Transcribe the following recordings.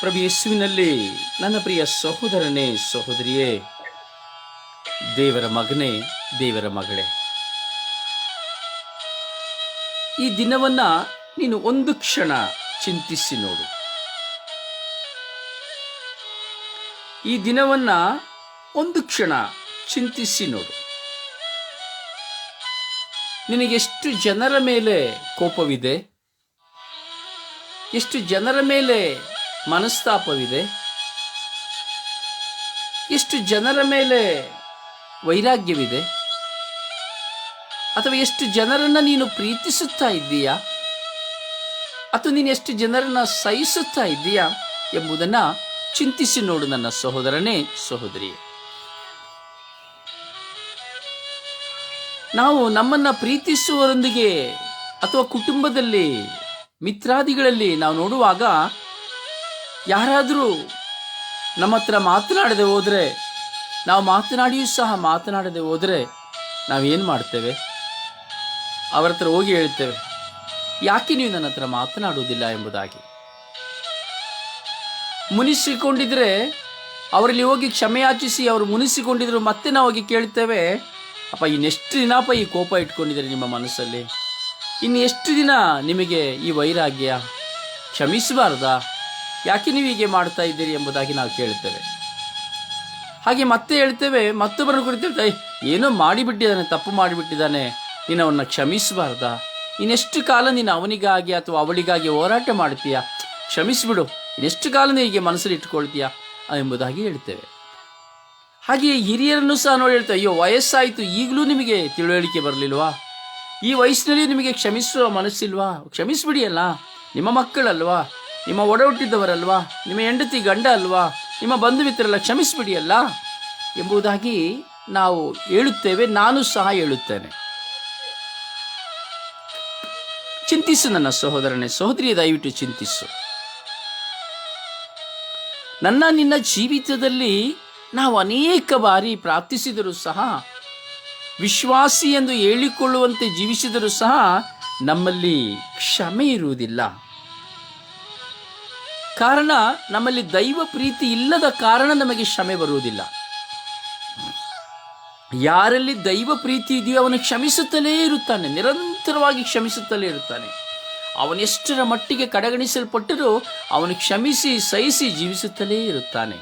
ಪ್ರಭು ಯೇಸುವಿನಲ್ಲಿ, ನನ್ನ ಪ್ರಿಯ ಸಹೋದರನೇ, ಸಹೋದರಿಯೇ, ದೇವರ ಮಗನೇ, ದೇವರ ಮಗಳೇ. ಈ ದಿನವನ್ನ ನೀನು ಒಂದು ಕ್ಷಣ ಚಿಂತಿಸಿ ನೋಡು. ಈ ದಿನವನ್ನ ಒಂದು ಕ್ಷಣ ಚಿಂತಿಸಿ ನೋಡು. ನಿನಗೆಷ್ಟು ಜನರ ಮೇಲೆ ಕೋಪವಿದೆ? ಎಷ್ಟು ಜನರ ಮೇಲೆ ಮನಸ್ತಾಪವಿದೆ. ಎಷ್ಟು ಜನರ ಮೇಲೆ ವೈರಾಗ್ಯವಿದೆ. ಅಥವಾ ಎಷ್ಟು ಜನರನ್ನು ನೀನು ಪ್ರೀತಿಸುತ್ತಾ ಇದ್ದೀಯಾ. ಅಥವಾ ನೀನು ಎಷ್ಟು ಜನರನ್ನು ಸಹಿಸುತ್ತಾ ಇದ್ದೀಯಾ ಎಂಬುದನ್ನು ಚಿಂತಿಸಿ ನೋಡು ನನ್ನ ಸಹೋದರನೇ ಸಹೋದರಿ ನಾವು ನಮ್ಮನ್ನು ಪ್ರೀತಿಸುವರೊಂದಿಗೆ ಅಥವಾ ಕುಟುಂಬದಲ್ಲಿ, ಮಿತ್ರಾದಿಗಳಲ್ಲಿ ನಾವು ನೋಡುವಾಗ ಯಾರಾದರೂ ನಮ್ಮ ಹತ್ರ ಮಾತನಾಡದೆ ಹೋದರೆ, ನಾವು ಮಾತನಾಡಿಯೂ ಸಹ ಮಾತನಾಡದೆ ಹೋದರೆ ನಾವೇನು ಮಾಡ್ತೇವೆ? ಅವರ ಹತ್ರ ಹೋಗಿ ಹೇಳ್ತೇವೆ ಯಾಕೆ ನೀವು ನನ್ನ ಹತ್ರ ಮಾತನಾಡುವುದಿಲ್ಲ ಎಂಬುದಾಗಿ? ಮುನಿಸಿಕೊಂಡಿದ್ರೆ, ಅವರಲ್ಲಿ ಹೋಗಿ ಕ್ಷಮೆಯಾಚಿಸಿ ಅವರು ಮುನಿಸಿಕೊಂಡಿದ್ರು ಮತ್ತೆ ನಾವು ಹೋಗಿ ಕೇಳ್ತೇವೆ ಅಪ್ಪ, ಇನ್ನೆಷ್ಟು ದಿನಪ್ಪ ಈ ಕೋಪ ಇಟ್ಕೊಂಡಿದ್ದಾರೆ ನಿಮ್ಮ ಮನಸ್ಸಲ್ಲಿ? ಇನ್ನು ಎಷ್ಟು ದಿನ ನಿಮಗೆ ಈ ವೈರಾಗ್ಯ? ಕ್ಷಮಿಸಬಾರ್ದಾ? ಯಾಕೆ ನೀವು ಹೀಗೆ ಮಾಡ್ತಾ ಇದ್ದೀರಿ ಎಂಬುದಾಗಿ ನಾವು ಕೇಳ್ತೇವೆ ಹಾಗೆ ಮತ್ತೆ ಹೇಳ್ತೇವೆ ಮತ್ತೊಬ್ಬರನ್ನು ಕುರಿತು "ಏಯ್, ಏನೋ ಮಾಡಿಬಿಟ್ಟಿದ್ದಾನೆ ತಪ್ಪು ಮಾಡಿಬಿಟ್ಟಿದ್ದಾನೆ ನೀನು ಅವನ್ನ ಕ್ಷಮಿಸಬಾರ್ದಾ? ಇನ್ನೆಷ್ಟು ಕಾಲ ನೀನು ಅವನಿಗಾಗಿ ಅಥವಾ ಅವಳಿಗಾಗಿ ಹೋರಾಟ ಮಾಡ್ತೀಯಾ ಕ್ಷಮಿಸಿಬಿಡು ಇನ್ನೆಷ್ಟು ಕಾಲ ಹೀಗೆ ಮನಸ್ಸಲ್ಲಿ ಇಟ್ಕೊಳ್ತೀಯಾ? ಎಂಬುದಾಗಿ ಹೇಳ್ತೇವೆ. ಹಾಗೆ ಹಿರಿಯರನ್ನು ಸಹ ನೋಡಿ ಹೇಳ್ತೇವೆ ಅಯ್ಯೋ ವಯಸ್ಸಾಯಿತು ಈಗಲೂ ನಿಮಗೆ ತಿಳುವಳಿಕೆ ಬರಲಿಲ್ವಾ? ಈ ವಯಸ್ಸಿನಲ್ಲಿ ನಿಮಗೆ ಕ್ಷಮಿಸುವ ಮನಸ್ಸಿಲ್ವಾ? ಕ್ಷಮಿಸ್ಬಿಡಿ ಅಲ್ಲ ನಿಮ್ಮ ಮಕ್ಕಳಲ್ವಾ? ನಿಮ್ಮ ಒಡ ಹುಟ್ಟಿದ್ದವರಲ್ವಾ ನಿಮ್ಮ ಹೆಂಡತಿ ಗಂಡ ಅಲ್ವಾ? ನಿಮ್ಮ ಬಂಧು ಮಿತ್ರರೆಲ್ಲ ಕ್ಷಮಿಸಿಬಿಡಿ ಅಲ್ಲ ಎಂಬುದಾಗಿ ನಾವು ಹೇಳುತ್ತೇವೆ, ನಾನು ಸಹ ಹೇಳುತ್ತೇನೆ. ಚಿಂತಿಸು ನನ್ನ ಸಹೋದರನೇ, ಸಹೋದರಿಯ, ದಯವಿಟ್ಟು ಚಿಂತಿಸು. ನನ್ನ, ನಿನ್ನ ಜೀವಿತದಲ್ಲಿ ನಾವು ಅನೇಕ ಬಾರಿ ಪ್ರಾರ್ಥಿಸಿದರೂ ಸಹ, ವಿಶ್ವಾಸಿ ಎಂದು ಹೇಳಿಕೊಳ್ಳುವಂತೆ ಜೀವಿಸಿದರೂ ಸಹ ನಮ್ಮಲ್ಲಿ ಕ್ಷಮೆ ಇರುವುದಿಲ್ಲ. ಕಾರಣ, ನಮ್ಮಲ್ಲಿ ದೈವ ಪ್ರೀತಿ ಇಲ್ಲದ ಕಾರಣ ನಮಗೆ ಕ್ಷಮೆ ಬರುವುದಿಲ್ಲ. ಯಾರಲ್ಲಿ ದೈವ ಪ್ರೀತಿ ಇದೆಯೋ ಅವನು ಕ್ಷಮಿಸುತ್ತಲೇ ಇರುತ್ತಾನೆ, ನಿರಂತರವಾಗಿ ಕ್ಷಮಿಸುತ್ತಲೇ ಇರುತ್ತಾನೆ. ಅವನೆಷ್ಟರ ಮಟ್ಟಿಗೆ ಕಡೆಗಣಿಸಲ್ಪಟ್ಟರೂ ಅವನು ಕ್ಷಮಿಸಿ, ಸಹಿಸಿ ಜೀವಿಸುತ್ತಲೇ ಇರುತ್ತಾನೆ.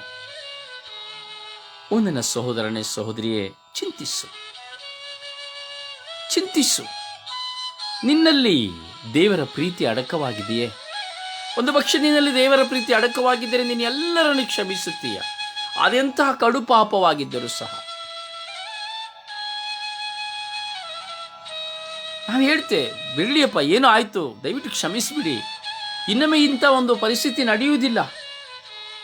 ಒಂದಿನ ಸಹೋದರನೇ, ಸಹೋದರಿಯೇ, ಚಿಂತಿಸು. ಚಿಂತಿಸು. ನಿನ್ನಲ್ಲಿ ದೇವರ ಪ್ರೀತಿ ಅಡಕವಾಗಿದೆಯೇ? ಒಂದು ಪಕ್ಷ ನಿನ್ನಲ್ಲಿ ದೇವರ ಪ್ರೀತಿ ಅಡಕವಾಗಿದ್ದರೆ ನೀನು ಎಲ್ಲರನ್ನು ಕ್ಷಮಿಸುತ್ತೀಯ. ಅದೆಂತಹ ಕಡು ಪಾಪವಾಗಿದ್ದರೂ ಸಹ. ನಾವು ಹೇಳ್ತೆ ಬಿಡಳಿಯಪ್ಪ ಏನು ಆಯಿತು? ದಯವಿಟ್ಟು ಕ್ಷಮಿಸಿಬಿಡಿ. ಇನ್ನೊಮ್ಮೆ ಇಂಥ ಒಂದು ಪರಿಸ್ಥಿತಿ ನಡೆಯುವುದಿಲ್ಲ.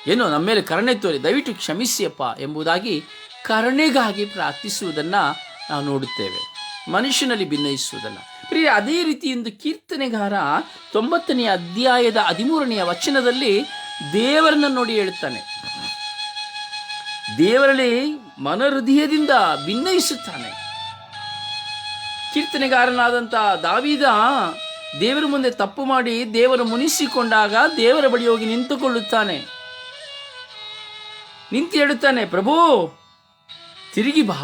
ಏನೋ, ನಮ್ಮ ಮೇಲೆ ಕರುಣೆ ತೋರಿ, ದಯವಿಟ್ಟು ಕ್ಷಮಿಸಿಯಪ್ಪ ಎಂಬುದಾಗಿ ಕರುಣೆಗಾಗಿ ಪ್ರಾರ್ಥಿಸುವುದನ್ನು ನಾವು ನೋಡುತ್ತೇವೆ. ಮನುಷ್ಯನಲ್ಲಿ ಭಿನ್ನಯಿಸುವುದಲ್ಲ ಪ್ರಿಯ, ಅದೇ ರೀತಿ ಒಂದು ಕೀರ್ತನೆಗಾರ ತೊಂಬತ್ತನೆಯ ಅಧ್ಯಾಯದ ಹದಿಮೂರನೆಯ ವಚನದಲ್ಲಿ ದೇವರನ್ನ ನೋಡಿ ಹೇಳುತ್ತಾನೆ. ದೇವರಲ್ಲಿ ಮನಹೃದಯದಿಂದ ಭಿನ್ನಯಿಸುತ್ತಾನೆ ಕೀರ್ತನೆಗಾರನಾದಂಥ ದಾವಿದ ದೇವರ ಮುಂದೆ ತಪ್ಪು ಮಾಡಿ ದೇವರು ಮುನಿಸಿಕೊಂಡಾಗ ದೇವರ ಬಳಿ ಹೋಗಿ ನಿಂತುಕೊಳ್ಳುತ್ತಾನೆ. ನಿಂತು ಹೇಳುತ್ತಾನೆ, ಪ್ರಭು, ತಿರುಗಿ ಬಾ.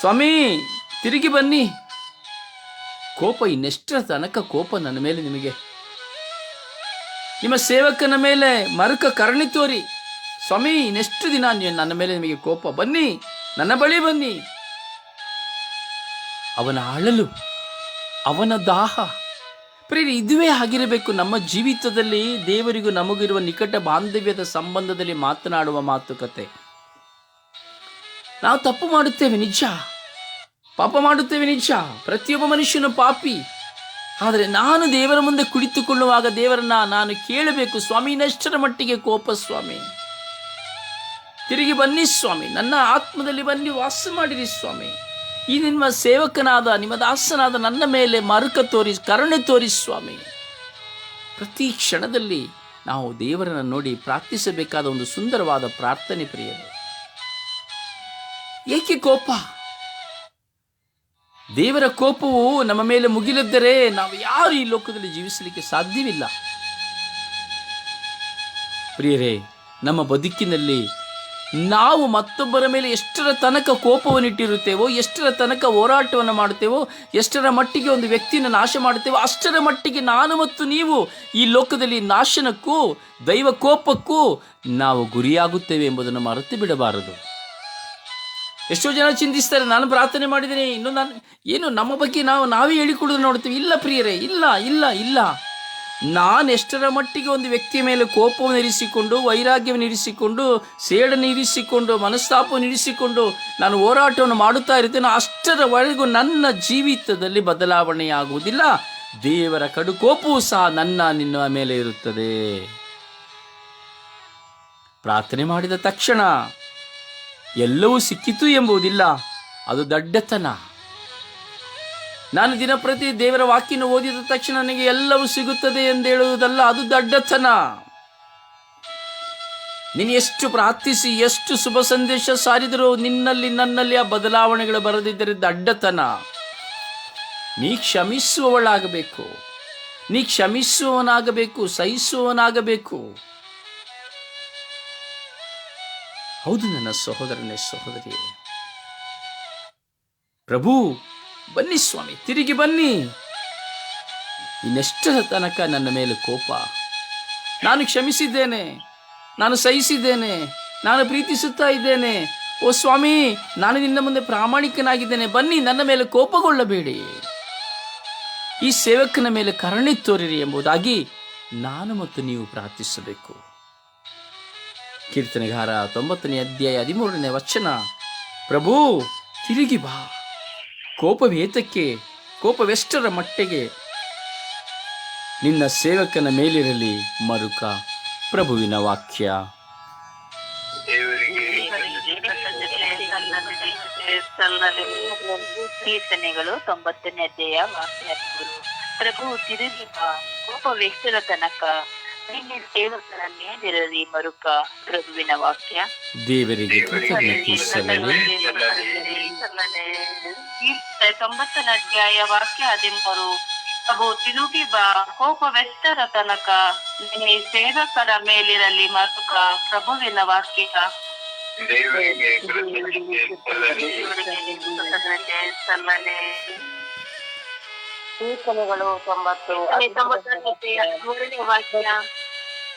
ಸ್ವಾಮಿ, ತಿರುಗಿ ಬನ್ನಿ. ಕೋಪ ಇನ್ನೆಷ್ಟರ ತನಕ ಕೋಪ ನನ್ನ ಮೇಲೆ ನಿಮಗೆ? ನಿಮ್ಮ ಸೇವಕನ ಮೇಲೆ ಮರುಕ ಕರಣಿ ತೋರಿ. ಸ್ವಾಮಿ, ಇನ್ನೆಷ್ಟು ದಿನ ನನ್ನ ಮೇಲೆ ನಿಮಗೆ ಕೋಪ? ಬನ್ನಿ, ನನ್ನ ಬಳಿ ಬನ್ನಿ. ಅವನ ಅಳಲು, ಅವನ ದಾಹ. ಪ್ರೇರಿ ಇದುವೇ ಆಗಿರಬೇಕು. ನಮ್ಮ ಜೀವಿತದಲ್ಲಿ ದೇವರಿಗೂ ನಮಗಿರುವ ನಿಕಟ ಬಾಂಧವ್ಯದ ಸಂಬಂಧದಲ್ಲಿ ಮಾತನಾಡುವ ಮಾತುಕತೆ. ನಾವು ತಪ್ಪು ಮಾಡುತ್ತೇವೆ, ನಿಜ. ಪಾಪ ಮಾಡುತ್ತೇವೆ ನಿಜ. ಪ್ರತಿಯೊಬ್ಬ ಮನುಷ್ಯನು ಪಾಪಿ. ಆದರೆ ನಾನು ದೇವರ ಮುಂದೆ ಕುಳಿತುಕೊಳ್ಳುವಾಗ ದೇವರನ್ನ ನಾನು ಕೇಳಬೇಕು. ಸ್ವಾಮಿ ನಷ್ಟರ ಮಟ್ಟಿಗೆ ಕೋಪ ಸ್ವಾಮಿ? ತಿರುಗಿ ಬನ್ನಿ ಸ್ವಾಮಿ. ನನ್ನ ಆತ್ಮದಲ್ಲಿ ಬನ್ನಿ, ವಾಸ ಮಾಡಿರಿ ಸ್ವಾಮಿ. ಈ ನಿಮ್ಮ ಸೇವಕನಾದ ನಿಮ್ಮ ದಾಸನಾದ ನನ್ನ ಮೇಲೆ ಮರುಕ ತೋರಿ, ಕರುಣೆ ತೋರಿ ಸ್ವಾಮಿ. ಪ್ರತಿ ಕ್ಷಣದಲ್ಲಿ ನಾವು ದೇವರನ್ನು ನೋಡಿ ಪ್ರಾರ್ಥಿಸಬೇಕಾದ ಒಂದು ಸುಂದರವಾದ ಪ್ರಾರ್ಥನೆ ಪ್ರಿಯರು. ಏಕೆ ಕೋಪ? ದೇವರ ಕೋಪವು ನಮ್ಮ ಮೇಲೆ ಮುಗಿಲಿದ್ದರೆ ನಾವು ಯಾರು ಈ ಲೋಕದಲ್ಲಿ ಜೀವಿಸಲಿಕ್ಕೆ ಸಾಧ್ಯವಿಲ್ಲ. ಪ್ರಿಯರೇ, ನಮ್ಮ ಬದುಕಿನಲ್ಲಿ ನಾವು ಮತ್ತೊಬ್ಬರ ಮೇಲೆ ಎಷ್ಟರ ತನಕ ಕೋಪವನ್ನು ಇಟ್ಟಿರುತ್ತೇವೋ ಎಷ್ಟರ ತನಕ ಹೋರಾಟವನ್ನು ಮಾಡುತ್ತೇವೋ, ಎಷ್ಟರ ಮಟ್ಟಿಗೆ ಒಂದು ವ್ಯಕ್ತಿಯನ್ನು ನಾಶ ಮಾಡುತ್ತೇವೋ, ಅಷ್ಟರ ಮಟ್ಟಿಗೆ ನಾನು ಮತ್ತು ನೀವು ಈ ಲೋಕದಲ್ಲಿ ನಾಶನಕ್ಕೂ ದೈವ ಕೋಪಕ್ಕೂ ನಾವು ಗುರಿಯಾಗುತ್ತೇವೆ ಎಂಬುದನ್ನು ಮರೆತು ಬಿಡಬಾರದು. ಎಷ್ಟೋ ಜನ ಚಿಂತಿಸ್ತಾರೆ, ನಾನು ಪ್ರಾರ್ಥನೆ ಮಾಡಿದ್ದೀನಿ ಇನ್ನು ನಾನು, ಏನು ನಮ್ಮ ಬಗ್ಗೆ ನಾವು, ನಾವೇ ಹೇಳಿಕೊಡೋದು ನೋಡ್ತೀವಿ. ಇಲ್ಲ ಪ್ರಿಯರೇ, ಇಲ್ಲ ಇಲ್ಲ ಇಲ್ಲ. ನಾನು ಎಷ್ಟರ ಮಟ್ಟಿಗೆ ಒಂದು ವ್ಯಕ್ತಿಯ ಮೇಲೆ ಕೋಪವನ್ನು ಇರಿಸಿಕೊಂಡು, ವೈರಾಗ್ಯವನ್ನು ಇರಿಸಿಕೊಂಡು, ಸೇಡನ್ನು ಇರಿಸಿಕೊಂಡು, ಮನಸ್ತಾಪವನ್ನು ಇರಿಸಿಕೊಂಡು ನಾನು ಹೋರಾಟವನ್ನು ಮಾಡುತ್ತಾ ಇರ್ತೇನೆ ಅಷ್ಟರವರೆಗೂ ನನ್ನ ಜೀವಿತದಲ್ಲಿ ಬದಲಾವಣೆಯಾಗುವುದಿಲ್ಲ. ದೇವರ ಕಡು ಕೋಪವೂ ಸಹ ನನ್ನ, ನಿನ್ನ ಮೇಲೆ ಇರುತ್ತದೆ. ಪ್ರಾರ್ಥನೆ ಮಾಡಿದ ತಕ್ಷಣ ಎಲ್ಲವೂ ಸಿಕ್ಕಿತು ಎಂಬುದಿಲ್ಲ. ಅದು ದಡ್ಡತನ. ನಾನು ದಿನಪ್ರತಿ ದೇವರ ವಾಕ್ಯನ ಓದಿದ ತಕ್ಷಣ ನನಗೆ ಎಲ್ಲವೂ ಸಿಗುತ್ತದೆ ಎಂದು ಹೇಳುವುದಲ್ಲ ಅದು ದಡ್ಡತನ. ನೀನು ಎಷ್ಟು ಪ್ರಾರ್ಥಿಸಿ, ಎಷ್ಟು ಶುಭ ಸಂದೇಶ ಸಾರಿದರೂ ನಿನ್ನಲ್ಲಿ ನನ್ನಲ್ಲಿ ಆ ಬದಲಾವಣೆಗಳು ಬರದಿದ್ದರೆ ದಡ್ಡತನ. ನೀ ಕ್ಷಮಿಸುವವಳಾಗಬೇಕು. ನೀ ಕ್ಷಮಿಸುವವನಾಗಬೇಕು, ಸಹಿಸುವವನಾಗಬೇಕು. ಹೌದು ನನ್ನ ಸಹೋದರನೇ ಸಹೋದರಿಯೇ ಪ್ರಭು, ಬನ್ನಿ ಸ್ವಾಮಿ, ತಿರುಗಿ ಬನ್ನಿ. ಇನ್ನೆಷ್ಟರ ತನಕ ನನ್ನ ಮೇಲೆ ಕೋಪ. ನಾನು ಕ್ಷಮಿಸಿದ್ದೇನೆ, ನಾನು ಸಹಿಸಿದ್ದೇನೆ, ನಾನು ಪ್ರೀತಿಸುತ್ತಾ ಇದ್ದೇನೆ. ಓ ಸ್ವಾಮಿ, ನಾನು ನಿನ್ನ ಮುಂದೆ ಪ್ರಾಮಾಣಿಕನಾಗಿದ್ದೇನೆ. ಬನ್ನಿ, ನನ್ನ ಮೇಲೆ ಕೋಪಗೊಳ್ಳಬೇಡಿ. ಈ ಸೇವಕನ ಮೇಲೆ ಕರುಣೆ ತೋರಿರಿ ಎಂಬುದಾಗಿ ನಾನು ಮತ್ತು ನೀವು ಪ್ರಾರ್ಥಿಸಬೇಕು. ಕೀರ್ತನೆಗಾರ ತೊಂಬತ್ತನೇ ಅಧ್ಯಾಯ ಹದಿಮೂರನೇ ವಚನ. ಪ್ರಭು, ತಿರುಗಿ ಬಾ. ಕೋಪವೇತಕ್ಕೆ, ಕೋಪವೆಷ್ಟರ ಮಟ್ಟಿಗೆ. ನಿನ್ನ ಸೇವಕನ ಮೇಲಿರಲಿ ಮರುಕ ಪ್ರಭುವಿನ ವಾಕ್ಯ. ಕೀರ್ತನೆಗಳು ತೊಂಬತ್ತನೇ ಅಧ್ಯಾಯ ವಾಕ್ಯ. ಪ್ರಭು, ತಿರುಗಿ ಬಾ. ಕೋಪವೆಷ್ಟರ ತನಕ ನಿನ್ನ ಸೇವಕರ ಮೇಲಿರಲಿ ಮರುಕ ಪ್ರಭುವಿನ ವಾಕ್ಯ? ದೇವರಿಗೆ ತೊಂಬತ್ತನ ಅಧ್ಯಾಯ ವಾಕ್ಯ ಹದಿಮೂರು. ಪ್ರಭು ತಿರುಗಿ ಬಾ. ಕೋಪವೆಷ್ಟರ ತನಕ ನಿನ್ನೆ ಸೇವಕರ ಮೇಲಿರಲಿ ಮರುಕ ಪ್ರಭುವಿನ ವಾಕ್ಯ. ಕೀರ್ತನೆಗಳು ತೊಂಬತ್ತು ಮೂರನೇ ವಾಕ್ಯ.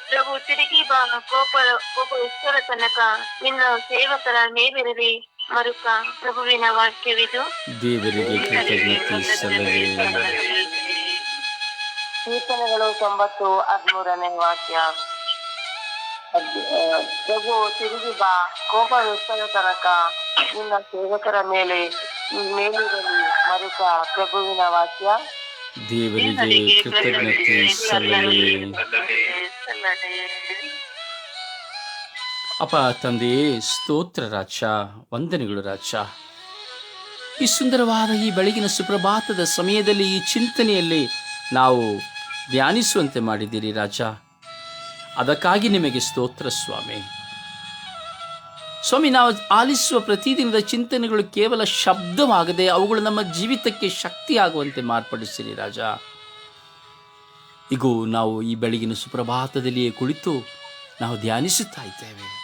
ಪ್ರಭು ತಿರುಗಿ ಬಾ ಕೋಪ ಕೋಪ ಎಷ್ಟರ ತನಕ. ನಿನ್ನ ಸೇವಕರ ಮೇಲಿರಲಿ ಮರುಕ. ಪ್ರಭುವಿನ ವಾಕ್ಯವಿದು. ಕೀರ್ತನೆಗಳು ತೊಂಬತ್ತು ಹದಿಮೂರನೇ ವಾಕ್ಯ. ಪ್ರಭು ತಿರುಗಿ ಬಾ ಕೋಪವೆಷ್ಟರ ತನಕ. ನಿನ್ನ ಸೇವಕರ ಮೇಲೆ ಮೇಲಿರಲಿ. ಮರುಕ ಪ್ರಭುವಿನ ವಾಕ್ಯ. ದೇವರಿಗೆ ಕೃತಜ್ಞತೆ ಸಲ್ಲಲಿ. ಅಪ್ಪ ತಂದೆ ಸ್ತೋತ್ರ ರಾಜ ವಂದನೆಗಳು ರಾಜ. ಈ ಸುಂದರವಾದ ಈ ಬೆಳಗಿನ ಸುಪ್ರಭಾತದ ಸಮಯದಲ್ಲಿ ಈ ಚಿಂತನೆಯಲ್ಲಿ ನಾವು ಧ್ಯಾನಿಸುವಂತೆ ಮಾಡಿದ್ದೀರಿ ರಾಜ. ಅದಕ್ಕಾಗಿ ನಿಮಗೆ ಸ್ತೋತ್ರ ಸ್ವಾಮಿ. ಸ್ವಾಮಿ, ನಾವು ಆಲಿಸುವ ಪ್ರತಿದಿನದ ಚಿಂತನೆಗಳು ಕೇವಲ ಶಬ್ದವಾಗದೆ ಅವುಗಳು ನಮ್ಮ ಜೀವಿತಕ್ಕೆ ಶಕ್ತಿಯಾಗುವಂತೆ ಮಾರ್ಪಡಿಸಿರಿ ರಾಜ. ಇಗೋ, ನಾವು ಈ ಬೆಳಗಿನ ಸುಪ್ರಭಾತದಲ್ಲಿಯೇ ಕುಳಿತು ನಾವು ಧ್ಯಾನಿಸುತ್ತಾ ಇದ್ದೇವೆ.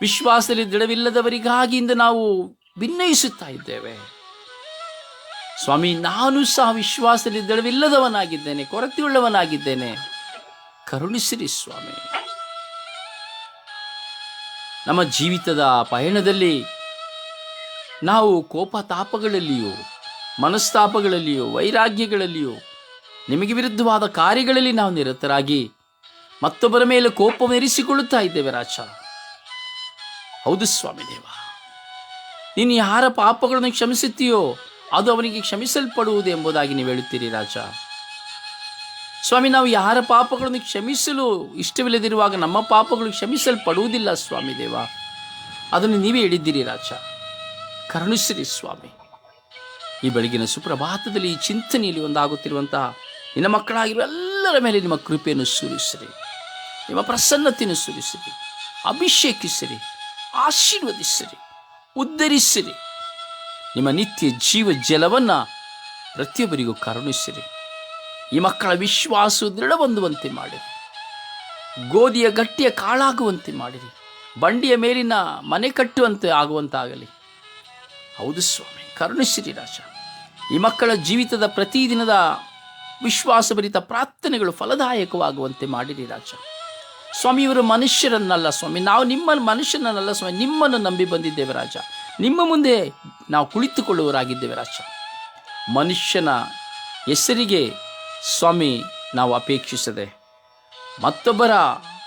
ವಿಶ್ವಾಸದಲ್ಲಿ ದೃಢವಿಲ್ಲದವರಿಗಾಗಿ ಇಂದು ನಾವು ಭಿನ್ನಯಿಸುತ್ತಾ ಇದ್ದೇವೆ. ಸ್ವಾಮಿ, ನಾನು ಸಹ ವಿಶ್ವಾಸದಲ್ಲಿ ದೃಢವಿಲ್ಲದವನಾಗಿದ್ದೇನೆ, ಕೊರತೆಯುಳ್ಳವನಾಗಿದ್ದೇನೆ. ಕರುಣಿಸಿರಿ ಸ್ವಾಮಿ. ನಮ್ಮ ಜೀವಿತದ ಪಯಣದಲ್ಲಿ ನಾವು ಕೋಪ ಮನಸ್ತಾಪಗಳಲ್ಲಿಯೋ, ವೈರಾಗ್ಯಗಳಲ್ಲಿಯೋ, ನಿಮಗೆ ವಿರುದ್ಧವಾದ ಕಾರ್ಯಗಳಲ್ಲಿ ನಾವು ನಿರತರಾಗಿ ಮತ್ತೊಬ್ಬರ ಮೇಲೆ ಕೋಪವೆರಿಸಿಕೊಳ್ಳುತ್ತಾ ಇದ್ದೇವೆ ರಾಜ. ಹೌದು ಸ್ವಾಮಿ ದೇವ. ನೀನು ಯಾರ ಪಾಪಗಳನ್ನು ಕ್ಷಮಿಸುತ್ತೀಯೋ ಅದು ಅವನಿಗೆ ಕ್ಷಮಿಸಲ್ಪಡುವುದು ಎಂಬುದಾಗಿ ನೀವು ಹೇಳುತ್ತೀರಿ ರಾಜ. ಸ್ವಾಮಿ, ನಾವು ಯಾರ ಪಾಪಗಳನ್ನು ಕ್ಷಮಿಸಲು ಇಷ್ಟವಿಲ್ಲದಿರುವಾಗ ನಮ್ಮ ಪಾಪಗಳು ಕ್ಷಮಿಸಲ್ಪಡುವುದಿಲ್ಲ ಸ್ವಾಮಿ ದೇವ. ಅದನ್ನು ನೀವೇ ಹೇಳಿದ್ದೀರಿ ರಾಜ. ಕರುಣಿಸಿರಿ ಸ್ವಾಮಿ. ಈ ಬೆಳಗಿನ ಸುಪ್ರಭಾತದಲ್ಲಿ ಈ ಚಿಂತನೆಯಲ್ಲಿ ಒಂದಾಗುತ್ತಿರುವಂತಹ ನಿನ್ನ ಮಕ್ಕಳಾಗಿರುವ ಎಲ್ಲರ ಮೇಲೆ ನಿಮ್ಮ ಕೃಪೆಯನ್ನು ಸುರಿಸಿರಿ. ನಿಮ್ಮ ಪ್ರಸನ್ನತೆಯನ್ನು ಸುರಿಸಿರಿ. ಅಭಿಷೇಕಿಸಿರಿ. ಆಶೀರ್ವದಿಸಿರಿ. ಉದ್ಧರಿಸಿರಿ. ನಿಮ್ಮ ನಿತ್ಯ ಜೀವ ಜಲವನ್ನು ಪ್ರತಿಯೊಬ್ಬರಿಗೂ ಕರುಣಿಸಿರಿ. ಈ ಮಕ್ಕಳ ವಿಶ್ವಾಸ ದೃಢ ಹೊಂದುವಂತೆ ಮಾಡಿರಿ. ಗೋಧಿಯ ಗಟ್ಟಿಯ ಕಾಳಾಗುವಂತೆ ಮಾಡಿರಿ. ಬಂಡಿಯ ಮೇಲಿನ ಮನೆ ಕಟ್ಟುವಂತೆ ಆಗುವಂತಾಗಲಿ. ಹೌದು ಸ್ವಾಮಿ, ಕರುಣಿಸಿರಿ ರಾಜ. ಈ ಮಕ್ಕಳ ಜೀವಿತದ ಪ್ರತಿದಿನದ ವಿಶ್ವಾಸಭರಿತ ಪ್ರಾರ್ಥನೆಗಳು ಫಲದಾಯಕವಾಗುವಂತೆ ಮಾಡಿರಿ ರಾಜ. ಸ್ವಾಮಿ, ಇವರು ಮನುಷ್ಯರನ್ನಲ್ಲ ಸ್ವಾಮಿ, ನಾವು ನಿಮ್ಮ ಮನುಷ್ಯನನ್ನಲ್ಲ ಸ್ವಾಮಿ, ನಿಮ್ಮನ್ನು ನಂಬಿ ಬಂದಿದ್ದೇವೆ ರಾಜ. ನಿಮ್ಮ ಮುಂದೆ ನಾವು ಕುಳಿತುಕೊಳ್ಳುವರಾಗಿದ್ದೇವೆ ರಾಜ. ಮನುಷ್ಯನ ಹೆಸರಿಗೆ ಸ್ವಾಮಿ, ನಾವು ಅಪೇಕ್ಷಿಸದೆ. ಮತ್ತೊಬ್ಬರ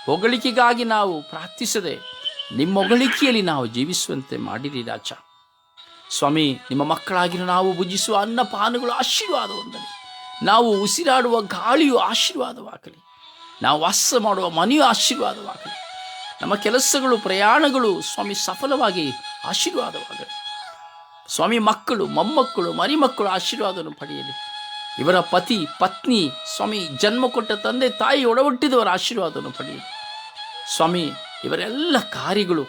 ಹೊಗಳಿಕೆಗಾಗಿ ನಾವು ಪ್ರಾರ್ಥಿಸದೆ, ನಿಮ್ಮ ಹೊಗಳಿಕೆಯಲ್ಲಿ ನಾವು ಜೀವಿಸುವಂತೆ ಮಾಡಿರಿ ರಾಜ. ಸ್ವಾಮಿ, ನಿಮ್ಮ ಮಕ್ಕಳಾಗಿರೋ ನಾವು ಭುಜಿಸುವ ಅನ್ನಪಾನಗಳು ಆಶೀರ್ವಾದ ಹೊಂದಲಿ ನಾವು ಉಸಿರಾಡುವ ಗಾಳಿಯು ಆಶೀರ್ವಾದವಾಗಲಿ. ನಾವು ವಾಸ ಮಾಡುವ ಮನೆಯು ಆಶೀರ್ವಾದವಾಗಲಿ. ನಮ್ಮ ಕೆಲಸಗಳು, ಪ್ರಯಾಣಗಳು ಸ್ವಾಮಿ ಸಫಲವಾಗಿ ಆಶೀರ್ವಾದವಾಗಲಿ. ಸ್ವಾಮಿ ಮಕ್ಕಳು, ಮೊಮ್ಮಕ್ಕಳು, ಮರಿಮಕ್ಕಳು ಆಶೀರ್ವಾದವನ್ನು ಪಡೆಯಲಿ. ಇವರ ಪತಿ, ಪತ್ನಿ, ಸ್ವಾಮಿ ಜನ್ಮ ಕೊಟ್ಟ ತಂದೆ, ತಾಯಿ ಒಡಹುಟ್ಟಿದವರ ಆಶೀರ್ವಾದವನ್ನು ಪಡೆಯಿರಿ ಸ್ವಾಮಿ, ಇವರೆಲ್ಲ ಕಾರ್ಯಗಳು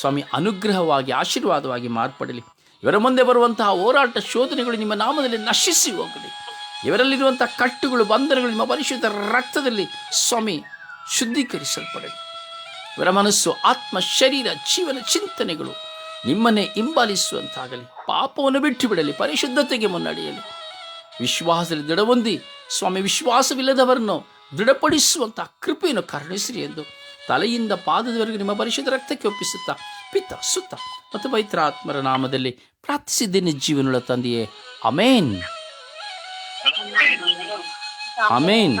ಸ್ವಾಮಿ ಅನುಗ್ರಹವಾಗಿ, ಆಶೀರ್ವಾದವಾಗಿ ಮಾರ್ಪಡಲಿ. ಇವರ ಮುಂದೆ ಬರುವಂತಹ ಹೋರಾಟ ಶೋಧನೆಗಳು ನಿಮ್ಮ ನಾಮದಲ್ಲಿ ನಶಿಸಿ ಹೋಗಲಿ. ಇವರಲ್ಲಿರುವಂಥ ಕಟ್ಟುಗಳು, ಬಂಧನಗಳು ನಿಮ್ಮ ಪರಿಶುದ್ಧ ರಕ್ತದಲ್ಲಿ ಸ್ವಾಮಿ ಶುದ್ಧೀಕರಿಸಲ್ಪಡಲಿ. ಇವರ ಮನಸ್ಸು, ಆತ್ಮ, ಶರೀರ, ಜೀವನ ಚಿಂತನೆಗಳು ನಿಮ್ಮನ್ನೇ ಹಿಂಬಾಲಿಸುವಂತಾಗಲಿ. ಪಾಪವನ್ನು ಬಿಟ್ಟು ಬಿಡಲಿ, ಪರಿಶುದ್ಧತೆಗೆ ಮುನ್ನಡೆಯಲಿ. ವಿಶ್ವಾಸದಲ್ಲಿ ದೃಢಹೊಂದಿ ಸ್ವಾಮಿ, ವಿಶ್ವಾಸವಿಲ್ಲದವರನ್ನು ದೃಢಪಡಿಸುವಂಥ ಕೃಪೆಯನ್ನು ಕರುಣಿಸಿರಿ ಎಂದು ತಲೆಯಿಂದ ಪಾದದವರೆಗೆ ನಿಮ್ಮ ಪರಿಶುದ್ಧ ರಕ್ತಕ್ಕೆ ಒಪ್ಪಿಸುತ್ತಾ ಪಿತ್ತ ಸುತ್ತ ಮತ್ತು ಪವಿತ್ರಾತ್ಮರ ನಾಮದಲ್ಲಿ ಪ್ರಾರ್ಥಿಸಿದ್ದೇನೆ ಜೀವನಗಳ ತಂದೆಯೇ. Amen amen